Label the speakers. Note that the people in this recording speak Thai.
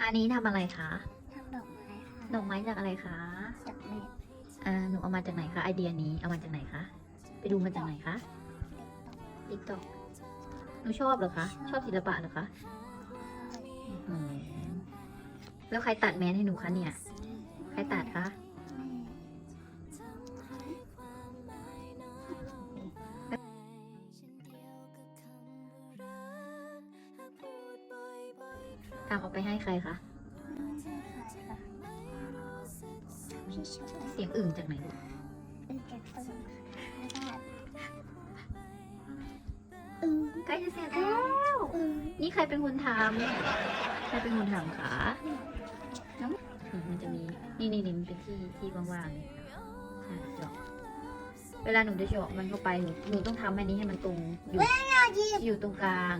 Speaker 1: อันนี้ทำอะไรคะ
Speaker 2: ทำดอกไม้ค่ะ
Speaker 1: ดอกไม้จากอะไรคะ
Speaker 2: จากแม่
Speaker 1: อ่าหนูเอามาจากไหนคะไอเดียนี้เอามาจากไหนคะ ไปดูมาจากไหนคะติ๊กต็อกหนูชอบเหรอคะ ชอบศิลปะเหรอคะอืมแล้วใครตัดแมสให้หนูคะเนี่ย ใครตัดคะ ทำเอาไปให้ใครคะเสียงอื่นจากไหนลูก
Speaker 2: เป็นแกตัวแล้วก็อืม
Speaker 1: ใกล้จะเสร็จแล้ว
Speaker 2: อืม
Speaker 1: นี่ใครเป็นคนทำใครเป็นคนทำคะน้องมันจะมีนี่นี่นี่มันเป็นที่ที่ว่างๆเลยอะเจาะเวลาหนูจะเจาะมันเข้าไปหนูหนูต้องทำอันนี้ให้มันตรงอยู่อยู่ตรงกลาง